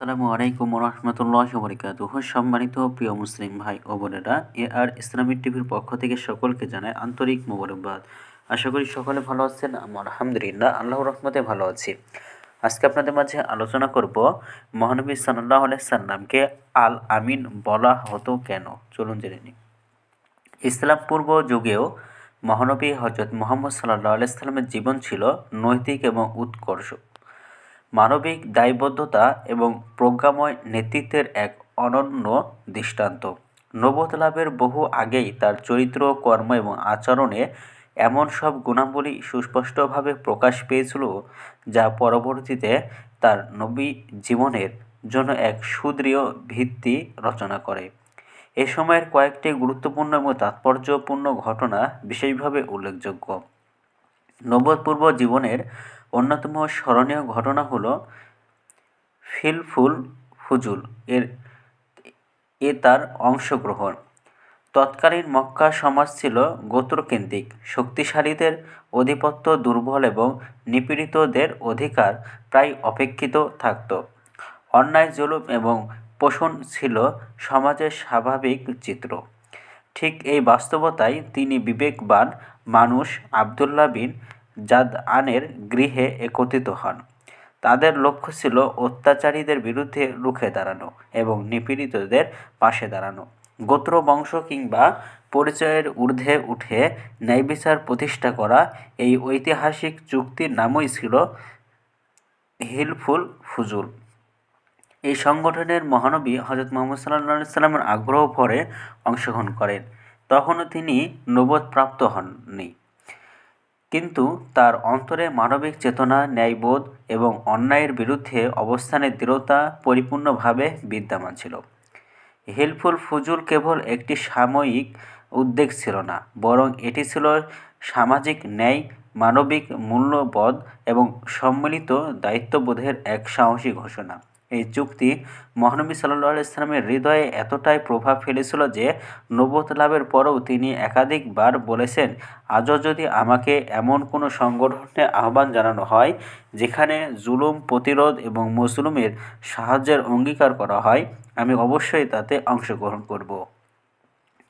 আসসালামু আলাইকুম রহমতুল্লাহ বরিকাত সম্মানিত প্রিয় মুসলিম ভাই ও বোনেরা, এ আর ইসলামিক টিভির পক্ষ থেকে সকলকে জানায় আন্তরিক মোবারকবাদ। আশা করি সকলে ভালো আছেন আলহামদুলিল্লাহ আল্লাহ রহমতে ভালো আছি। আজকে আপনাদের মাঝে আলোচনা করব মহানবী সাল্লাহ সাল্লামকে আল আমিন বলা হতো কেন? চলুন জেনে নিই। ইসলাম পূর্ব যুগেও মহানবী হজরত মোহাম্মদ সাল্লাহ আলাইসাল্লামের জীবন ছিল নৈতিক এবং উৎকর্ষ। মানবিক দায়বদ্ধতা এবং প্রজ্ঞাময় নেতৃত্বের এক অনন্য দৃষ্টান্ত। নবত লাভের বহু আগেই তার চরিত্র, কর্ম এবং আচরণে এমন সব গুণাবলী সুস্পষ্টভাবে প্রকাশ পেয়েছিল যা পরবর্তীতে তার নবী জীবনের জন্য এক সুদৃঢ় ভিত্তি রচনা করে। এ সময়ের কয়েকটি গুরুত্বপূর্ণ এবং তাৎপর্যপূর্ণ ঘটনা বিশেষভাবে উল্লেখযোগ্য। নবৎপূর্ব জীবনের অন্যতম স্মরণীয় ঘটনা হলো ফিলফুল ফুজুল, এর এ তার অংশগ্রহণ। তৎকালীন মক্কা সমাজ ছিল গোত্রকেন্দ্রিক, শক্তিশালীদের আধিপত্য দুর্বল এবং নিপীড়িতদের অধিকার প্রায় অপেক্ষিত থাকত। অন্যায় জুলুম এবং পোষণ ছিল সমাজের স্বাভাবিক চিত্র। ঠিক এই বাস্তবতায় তিনি বিবেকবান মানুষ আবদুল্লাহ বিন জাদ আনের গৃহে একত্রিত হন। তাদের লক্ষ্য ছিল অত্যাচারীদের বিরুদ্ধে রুখে দাঁড়ানো এবং নিপীড়িতদের পাশে দাঁড়ানো। গোত্র, বংশ কিংবা পরিচয়ের ঊর্ধ্বে উঠে ন্যায়বিচার প্রতিষ্ঠা করা এই ঐতিহাসিক চুক্তির নামই ছিল হিলফুল ফুজুল। এই সংগঠনের মহানবী হজরত মোহাম্মদ সাল্লা সাল্লামের আগ্রহ পরে অংশগ্রহণ করেন। তখনও তিনি নবদ প্রাপ্ত হননি। কিন্তু তার অন্তরে মানবিক চেতনা, ন্যায়বোধ এবং অন্যায়ের বিরুদ্ধে অবস্থানের দৃঢ়তা পরিপূর্ণভাবে বিদ্যমান ছিল। হেল্পফুল ফুজুল কেবল একটি সাময়িক উদ্বেগ ছিল না, বরং এটি ছিল সামাজিক ন্যায়, মানবিক মূল্যবোধ এবং সম্মিলিত দায়িত্ববোধের এক সাহসী ঘোষণা। এই চুক্তি মহানবী সাল্লাহ ইসলামের হৃদয়ে এতটাই প্রভাব ফেলেছিল যে নবত লাভের পরেও তিনি একাধিকবার বলেছেন, আজও যদি আমাকে এমন কোনো সংগঠনে আহ্বান জানানো হয় যেখানে জুলুম, প্রতিরোধ এবং মুসলুমের সাহায্যের অঙ্গীকার করা হয়, আমি অবশ্যই তাতে অংশগ্রহণ করব।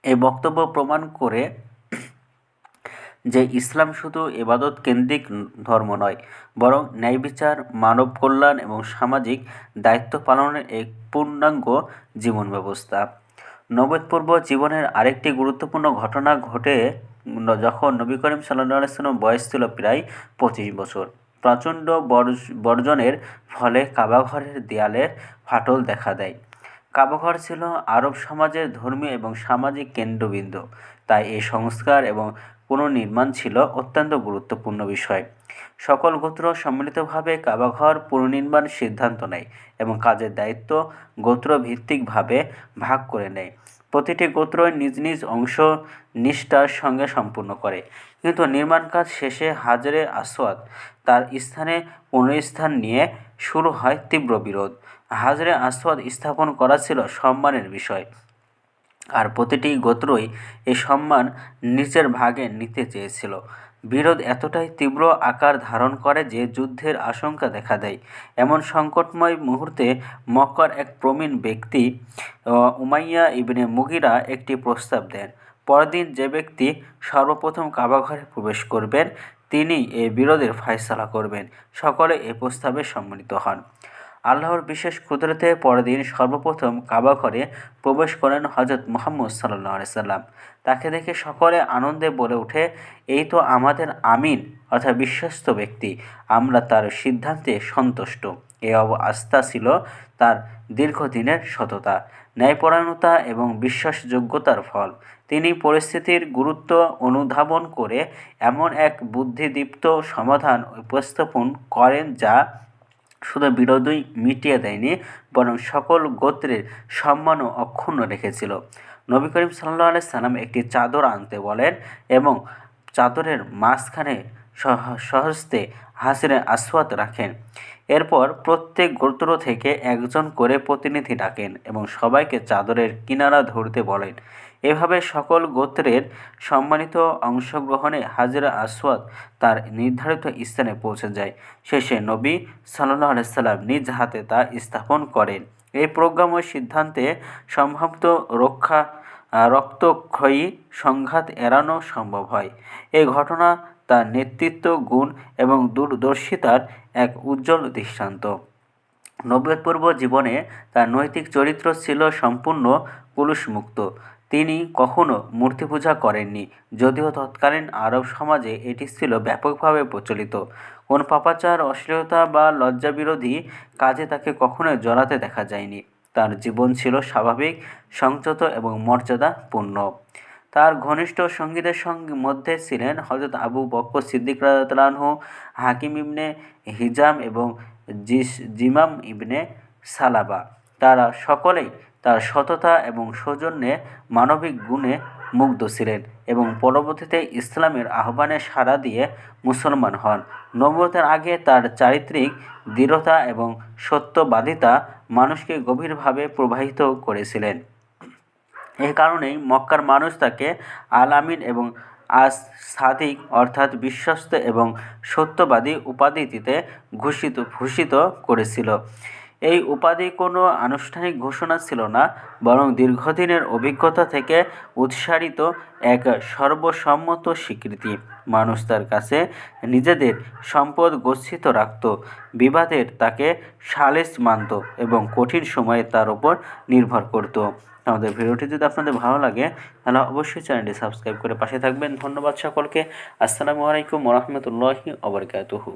এই বক্তব্য প্রমাণ করে যে ইসলাম শুধু এবাদত কেন্দ্রিক ধর্ম নয়, বরং ন্যায় বিচার, মানব কল্যাণ এবং সামাজিক দায়িত্ব পালনের এক পূর্ণাঙ্গ জীবন ব্যবস্থা নবদপূর্ব জীবনের আরেকটি গুরুত্বপূর্ণ ঘটনা ঘটে যখন নবী করিম সাল্লা সাল্লাম বয়স ছিল প্রায় পঁচিশ বছর। প্রচণ্ড বর্জনের ফলে কাবাঘরের দেয়ালে ফাটল দেখা দেয়। কাবাঘর ছিল আরব সমাজের ধর্মীয় এবং সামাজিক কেন্দ্রবিন্দু। তাই এই সংস্কার এবং পুনর্নির্মাণ ছিল অত্যন্ত গুরুত্বপূর্ণ বিষয়। সকল গোত্র সম্মিলিতভাবে কাবাঘর পুনর্নির্মাণ সিদ্ধান্ত নেয় এবং কাজের দায়িত্ব গোত্রভিত্তিকভাবে ভাগ করে নেয়। প্রতিটি গোত্র নিজ নিজ অংশ নিষ্ঠার সঙ্গে সম্পূর্ণ করে। কিন্তু নির্মাণ কাজ শেষে হাজারে আসওয়াদ তার স্থানে পুনঃস্থান নিয়ে শুরু হয় তীব্র বিরোধ। হাজরে আসওয়াদ স্থাপন করা ছিল সম্মানের বিষয়। আর প্রতিটি গোত্রই এই সম্মান নিচের ভাগে নিতে চেয়েছিল। বিরোধ এতটাই তীব্র আকার ধারণ করে যে যুদ্ধের আশঙ্কা দেখা দেয়। এমন সংকটময় মুহূর্তে মক্কার এক প্রবীণ ব্যক্তি উমাইয়া ইবনে মুগিরা একটি প্রস্তাব দেন। পরদিন যে ব্যক্তি সর্বপ্রথম কাবাঘরে প্রবেশ করবেন, তিনি এই বিরোধের ফয়সলা করবেন। সকলে এ প্রস্তাবে সম্মিলিত হন। আল্লাহর বিশেষ কুদরতে পরদিন সর্বপ্রথম কাবা ঘরে প্রবেশ করেন হজরত মোহাম্মদ সাল্লাহ সাল্লাম। তাকে দেখে সকলে আনন্দে বলে ওঠে, এই তো আমাদের আমিন, অর্থাৎ বিশ্বস্ত ব্যক্তি। আমরা তার সিদ্ধান্তে সন্তুষ্ট। এ অব আস্থা ছিল তার দীর্ঘদিনের সততা, ন্যায়পরায়ণতা এবং বিশ্বাসযোগ্যতার ফল। তিনি পরিস্থিতির গুরুত্ব অনুধাবন করে এমন এক বুদ্ধিদীপ্ত সমাধান উপস্থাপন করেন যা শুধু বিরোধই মিটিয়ে দেয়নি, বরং সকল গোত্রের সম্মানও অক্ষুণ্ণ রেখেছিল। নবী করিম সাল্লাহ সাল্লাম একটি চাদর আনতে বলেন এবং চাদরের মাঝখানে সহস্তে হাসিনে আসওয়াত রাখেন। এরপর প্রত্যেক গোত্র থেকে একজন করে প্রতিনিধি ডাকেন এবং সবাইকে চাদরের কিনারা ধরতে বলেন। এভাবে সকল গোত্রের সম্মানিত অংশগ্রহণে হাজরা আসওয়াদ তার নির্ধারিত স্থানে পৌঁছে যায়। শেষে নবী সাল্লাহ আলাইসাল্লাম নিজ হাতে তা স্থাপন করেন। এই প্রোগ্রাম ও সিদ্ধান্তে সম্ভাব্য রক্ষা রক্তক্ষয়ী সংঘাত এড়ানো সম্ভব হয়। এই ঘটনা তার নেতৃত্ব, গুণ এবং দূরদর্শিতার এক উজ্জ্বল দৃষ্টান্ত। নব্বতপূর্ব জীবনে তার নৈতিক চরিত্র ছিল সম্পূর্ণ কুলুষমুক্ত। তিনি কখনো মূর্তি পূজা করেননি, যদিও তৎকালীন আরব সমাজে এটি ছিল ব্যাপকভাবে প্রচলিত। কোন পাপাচার, অশ্লীলতা বা লজ্জাবিরোধী কাজে তাকে কখনোই জড়াতে দেখা যায়নি। তার জীবন ছিল স্বাভাবিক, সংযত এবং মর্যাদাপূর্ণ। তার ঘনিষ্ঠ সঙ্গীদের সঙ্গে মধ্যে ছিলেন হজরত আবু বক্কর সিদ্দিক রাহু হাকিম ইবনে হিজাম এবং জিস জিমাম ইবনে সালাবা। তারা সকলেই তার সততা এবং সৌজন্যে মানবিক গুণে মুগ্ধ ছিলেন এবং পরবর্তীতে ইসলামের আহ্বানে সাড়া দিয়ে মুসলমান হন। নবতের আগে তার চারিত্রিক দৃঢ়তা এবং সত্যবাদিতা মানুষকে গভীরভাবে প্রবাহিত করেছিলেন। এই কারণেই মক্কার মানুষ তাকে আল আমিন এবং আস সাদিক অর্থাৎ বিশ্বস্ত এবং সত্যবাদী উপাধিটিতে ঘোষিত, ভূষিত করেছিল। এই উপাধি কোনো আনুষ্ঠানিক ঘোষণা ছিল না, বরং দীর্ঘদিনের অভিজ্ঞতা থেকে উৎসারিত এক সর্বসম্মত স্বীকৃতি। মানুষ তার কাছে নিজেদের সম্পদ গচ্ছিত রাখত, বিবাদের তাকে সালেস মানত এবং কঠিন সময়ে তার ওপর নির্ভর করত। আমাদের ভিডিওটি যদি আপনাদের ভালো লাগে, তাহলে অবশ্যই চ্যানেলটি সাবস্ক্রাইব করে পাশে থাকবেন। ধন্যবাদ সকলকে। আসসালামু আলাইকুম রহমতুল্লাহি অবরকাতুহু